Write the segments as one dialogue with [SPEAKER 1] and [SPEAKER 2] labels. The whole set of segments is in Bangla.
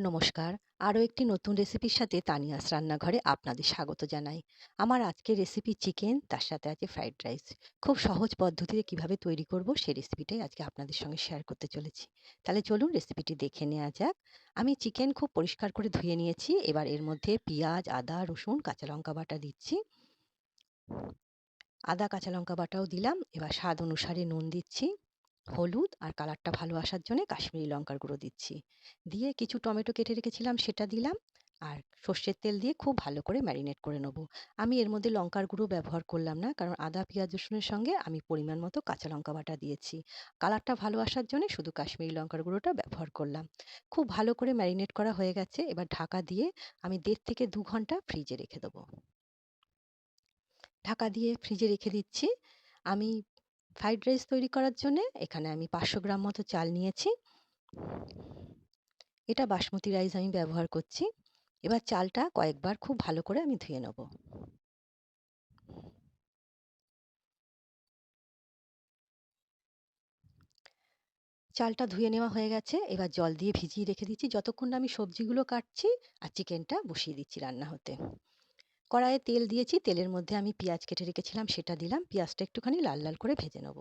[SPEAKER 1] নমস্কার। আরও একটি নতুন রেসিপির সাথে তানিয়াস রান্নাঘরে আপনাদের স্বাগত জানাই। আমার আজকের রেসিপি চিকেন, তার সাথে আছে ফ্রাইড রাইস। খুব সহজ পদ্ধতিতে কীভাবে তৈরি করব সেই রেসিপিটাই আজকে আপনাদের সঙ্গে শেয়ার করতে চলেছি। তাহলে চলুন রেসিপিটি দেখে নেওয়া যাক। আমি চিকেন খুব পরিষ্কার করে ধুয়ে নিয়েছি। এবার এর মধ্যে পিঁয়াজ, আদা, রসুন, কাঁচা লঙ্কা বাটা দিচ্ছি। আদা, কাঁচা লঙ্কা বাটাও দিলাম। এবার স্বাদ অনুসারে নুন দিচ্ছি। হলুদ আর কালারটা ভালো আসার জন্যে কাশ্মীরি লঙ্কার গুঁড়ো দিচ্ছি। দিয়ে কিছু টমেটো কেটে রেখেছিলাম সেটা দিলাম। আর সর্ষের তেল দিয়ে খুব ভালো করে ম্যারিনেট করে নেব। আমি এর মধ্যে লঙ্কার গুঁড়ো ব্যবহার করলাম না। কারণ আদা, পেঁয়াজ, রসুনের সঙ্গে আমি পরিমাণ মতো কাঁচা লঙ্কা বাটা দিয়েছি। কালারটা ভালো আসার জন্যে শুধু কাশ্মীরি লঙ্কার গুঁড়োটা ব্যবহার করলাম। খুব ভালো করে ম্যারিনেট করা হয়ে গেছে। এবার ঢাকা দিয়ে আমি দেড় থেকে দু ঘণ্টা ফ্রিজে রেখে দেবো। ঢাকা দিয়ে ফ্রিজে রেখে দিচ্ছি। আমি ফ্রাইড রাইস তৈরি করার জন্যে এখানে আমি ৫০০ গ্রাম মতো চাল নিয়েছি। এটা বাসমতি রাইস আমি ব্যবহার করছি। এবার চালটা কয়েকবার খুব ভালো করে আমি ধুয়ে নেব। চালটা ধুয়ে নেওয়া হয়ে গেছে। এবার জল দিয়ে ভিজিয়ে রেখে দিচ্ছি যতক্ষণ না আমি সবজিগুলো কাটছি আর চিকেনটা বসিয়ে দিচ্ছি রান্না হতে। কড়াইয়ে তেল দিয়েছি। তেলের মধ্যে আমি পেঁয়াজ কেটে রেখেছিলাম সেটা দিলাম। পেঁয়াজটা একটুখানি লাল, লাল করে ভেজে নেব।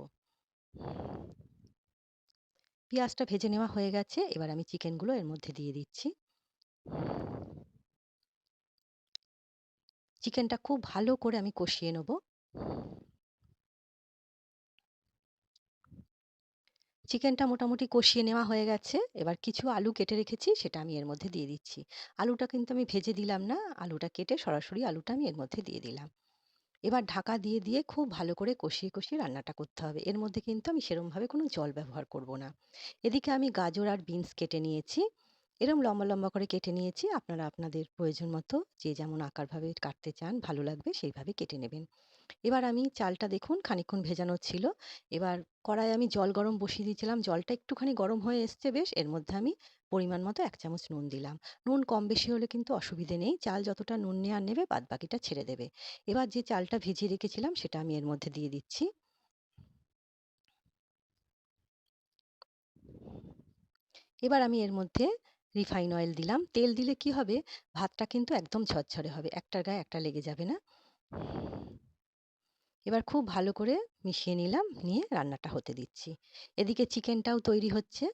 [SPEAKER 1] পেঁয়াজটা ভেজে নেওয়া হয়ে গেছে। এবার আমি চিকেনগুলো এর মধ্যে দিয়ে দিচ্ছি। চিকেনটা খুব ভালো করে আমি কষিয়ে নেব। চিকেনটা মোটামুটি কষিয়ে নেওয়া হয়ে গেছে। এবার কিছু আলু কেটে রেখেছি সেটা আমি এর মধ্যে দিয়ে দিচ্ছি। আলুটা কিন্তু আমি ভেজে দিলাম না। আলুটা কেটে সরাসরি আলুটা আমি এর মধ্যে দিয়ে দিলাম। এবার ঢাকা দিয়ে, দিয়ে খুব ভালো করে কষিয়ে, কষিয়ে রান্নাটা করতে হবে। এর মধ্যে কিন্তু আমি সেরমভাবে কোনো জল ব্যবহার করব না। এদিকে আমি গাজর আর বিনস কেটে নিয়েছি। এরম লম্বা, লম্বা করে কেটে নিয়েছি। আপনারা আপনাদের প্রয়োজন মতো যে যেমন আকারভাবে কাটতে চান ভালো লাগবে সেইভাবে কেটে নেবেন। এবার আমি চালটা দেখুন খানিকক্ষণ ভেজানো ছিল। এবার কড়াইয়ে আমি জল গরম বসিয়ে দিয়েছিলাম। জলটা একটুখানি গরম হয়ে এসছে বেশ। এর মধ্যে আমি পরিমাণ মতো এক চামচ নুন দিলাম। নুন কম বেশি হলে কিন্তু অসুবিধে নেই। চাল যতটা নুন নেওয়ার নেবে বাদবাকিটা ছেড়ে দেবে। এবার যে চালটা ভিজিয়ে রেখেছিলাম সেটা আমি এর মধ্যে দিয়ে দিচ্ছি। এবার আমি এর মধ্যে রিফাইন অয়েল দিলাম। তেল দিলে কি হবে ভাতটা কিন্তু একদম ঝরঝরে হবে। একটার গায়ে একটা লেগে যাবে না। এবার খুব ভালো করে মিশিয়ে নিলাম। নিয়ে রান্নাটা হতে দিচ্ছি। এদিকে চিকেনটাও তৈরি হচ্ছে।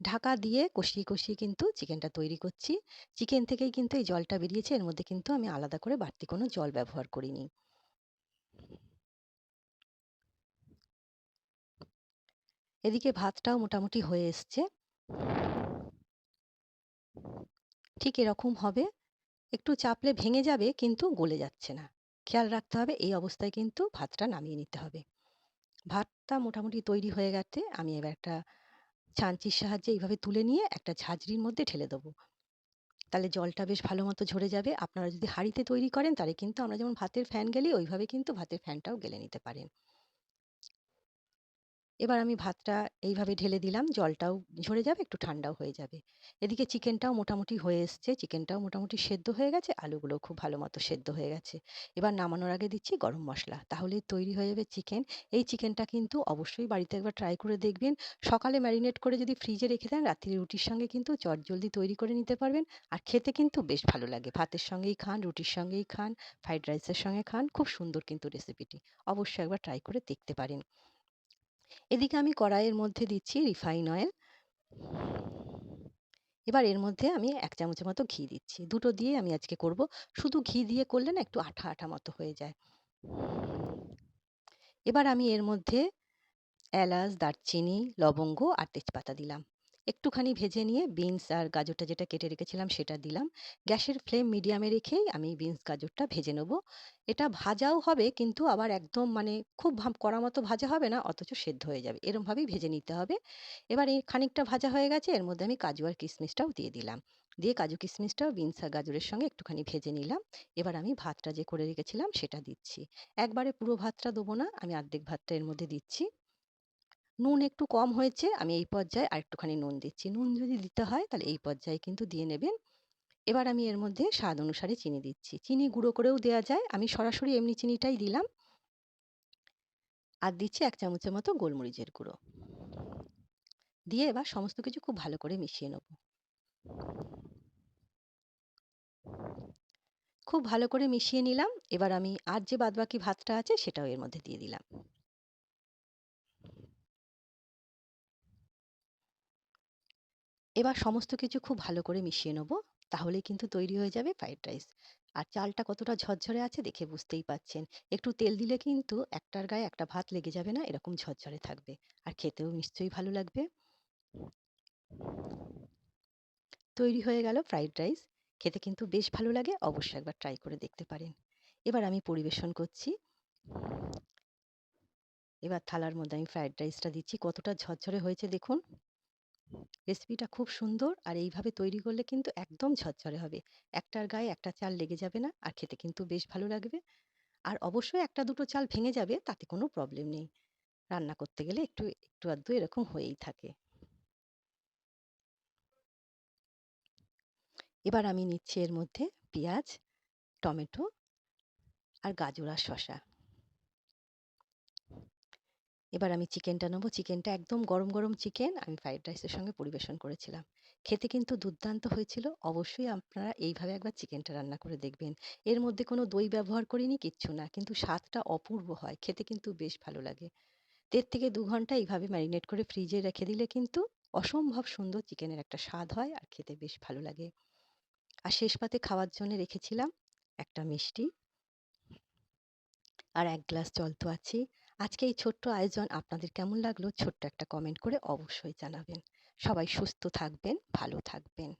[SPEAKER 1] ঢাকা দিয়ে কষিয়ে, কষিয়ে কিন্তু চিকেনটা তৈরি করছি। চিকেন থেকেই কিন্তু এই জলটা বেরিয়েছে। এর মধ্যে কিন্তু আমি আলাদা করে বাড়তি কোনো জল ব্যবহার করিনি। এদিকে ভাতটাও মোটামুটি হয়ে এসছে। ঠিক এরকম হবে। একটু চাপলে ভেঙে যাবে কিন্তু গলে যাচ্ছে না। খেয়াল রাখতে হবে, এই অবস্থায় কিন্তু ভাতটা নামিয়ে নিতে হবে। ভাতটা মোটামুটি তৈরি হয়ে গেছে। আমি এবার একটা ছাঁচির সাহায্যে এইভাবে তুলে নিয়ে একটা ঝাঁঝরির মধ্যে ঢেলে দেবো। তাহলে জলটা বেশ ভালো মতো ঝরে যাবে। আপনারা যদি হাঁড়িতে তৈরি করেন, তাহলে কিন্তু আমরা যেমন ভাতের ফ্যান গেলি, ওইভাবে কিন্তু ভাতের ফ্যানটাও গেলে নিতে পারেন। এবার আমি ভাতটা এইভাবে ঢেলে দিলাম। জলটাও ঝরে যাবে, একটু ঠান্ডাও হয়ে যাবে। এদিকে চিকেনটাও মোটামুটি হয়ে এসছে। চিকেনটাও মোটামুটি সেদ্ধ হয়ে গেছে। আলুগুলোও খুব ভালো মতো সেদ্ধ হয়ে গেছে। এবার নামানোর আগে দিচ্ছি গরম মশলা তাহলে তৈরি হয়ে যাবে চিকেন। এই চিকেনটা কিন্তু অবশ্যই বাড়িতে একবার ট্রাই করে দেখবেন। সকালে ম্যারিনেট করে যদি ফ্রিজে রেখে দেন রাত্রিরে রুটির সঙ্গে কিন্তু চটজলদি তৈরি করে নিতে পারবেন। আর খেতে কিন্তু বেশ ভালো লাগে। ভাতের সঙ্গেই খান, রুটির সঙ্গেই খান, ফ্রাইড রাইসের সঙ্গে খান। খুব সুন্দর কিন্তু রেসিপিটি। অবশ্যই একবার ট্রাই করে দেখতে পারেন। এদিকে আমি কড়াইয়ের মধ্যে দিচ্ছি রিফাইন অয়েল। এবার এর মধ্যে আমি এক চামচের মতো ঘি দিচ্ছি। দুটো দিয়ে আমি আজকে করব। শুধু ঘি দিয়ে করলে না একটু আঠা, আঠা মতো হয়ে যায়। এবার আমি এর মধ্যে এলাচ, দারচিনি, লবঙ্গ আর তেজপাতা দিলাম। একটুখানি ভেজে নিয়ে বিনস আর গাজরটা যেটা কেটে রেখেছিলাম সেটা দিলাম। গ্যাসের ফ্লেম মিডিয়ামে রেখেই আমি বিনস, গাজরটা ভেজে নেব। এটা ভাজাও হবে কিন্তু আবার একদম মানে খুব কড়া মতো ভাজা হবে না, অথচ সেদ্ধ হয়ে যাবে। এরমভাবেই ভেজে নিতে হবে। এবার এই খানিকটা ভাজা হয়ে গেছে, এর মধ্যে আমি কাজু আর কিশমিশটাও দিয়ে দিলাম। দিয়ে কাজু কিশমিশটাও বিনস আর গাজরের সঙ্গে একটুখানি ভেজে নিলাম। এবার আমি ভাতটা যে করে রেখেছিলাম সেটা দিচ্ছি। একবারে পুরো ভাতটা দেবো না। আমি অর্ধেক ভাতটা এর মধ্যে দিচ্ছি। নুন একটু কম হয়েছে। আমি এই পর্যায়ে আর একটুখানি নুন দিচ্ছি। নুন যদি দিতে হয় তাহলে এই পর্যায়ে কিন্তু দিয়ে নেবেন। এবার আমি এর মধ্যে স্বাদ অনুসারে চিনি দিচ্ছি। চিনি গুঁড়ো করেও দেওয়া যায়। আমি সরাসরি এমনি চিনিটাই দিলাম। আর দিচ্ছি এক চামচের মতো গোলমরিচের গুঁড়ো। দিয়ে এবার সমস্ত কিছু খুব ভালো করে মিশিয়ে নেব খুব ভালো করে মিশিয়ে নিলাম এবার আমি আর যে বাদবাকি ভাতটা আছে সেটাও এর মধ্যে দিয়ে দিলাম এবার সমস্ত কিছু খুব ভালো করে মিশিয়ে নেব, তাহলেই কিন্তু তৈরি হয়ে যাবে ফ্রাইড রাইস। আর চালটা কতটা ঝরঝরে আছে দেখে বুঝতেই পাচ্ছেন একটু তেল দিলে কিন্তু একটার গায়ে একটা ভাত লেগে যাবে না, এরকম ঝরঝরে থাকবে। আর খেতেও নিশ্চয়ই ভালো লাগবে। তৈরি হয়ে গেল ফ্রাইড রাইস। খেতে কিন্তু বেশ ভালো লাগে, অবশ্যই একবার ট্রাই করে দেখতে পারেন। এবার আমি পরিবেশন করছি। এবার থালার মধ্যে আমি ফ্রাইড রাইসটা দিচ্ছি। কতটা ঝরঝরে হয়েছে দেখুন। রেসিপিটা খুব সুন্দর আর এইভাবে তৈরি করলে কিন্তু একদম ঝরঝরে হবে। একটার গায়ে একটা চাল লেগে যাবে না আর খেতে কিন্তু বেশ ভালো লাগবে। আর অবশ্যই একটা দুটো চাল ভেঙে যাবে, তাতে কোনো প্রবলেম নেই। রান্না করতে গেলে একটু একটু আধটু এরকম হয়েই থাকে। এবার আমি নিচ্ছি এর মধ্যে পেঁয়াজ, টমেটো আর গাজর আর শশা এবার আমি চিকেনটা নেব। চিকেনটা একদম গরম গরম চিকেন আমি ফ্রাইড রাইসের সঙ্গে পরিবেশন করেছিলাম। খেতে কিন্তু দুর্দান্ত হয়েছিল। অবশ্যই আপনারা এইভাবে একবার চিকেনটা রান্না করে দেখবেন। এর মধ্যে কোনো দই ব্যবহার করিনি, কিচ্ছু না। কিন্তু স্বাদটা অপূর্ব হয়। খেতে কিন্তু বেশ ভালো লাগে। দেড় থেকে দু ঘণ্টা এইভাবে ম্যারিনেট করে ফ্রিজে রেখে দিলে কিন্তু অসম্ভব সুন্দর চিকেনের একটা স্বাদ হয় আর খেতে বেশ ভালো লাগে। আর শেষ পাতে খাওয়ার জন্য রেখেছিলাম একটা মিষ্টি। আর এক গ্লাস জল তো আছেই। আজকে এই ছোট্ট আয়োজন আপনাদের কেমন লাগল? ছোট্ট একটা কমেন্ট করে অবশ্যই জানাবেন। সবাই সুস্থ থাকবেন, ভালো থাকবেন।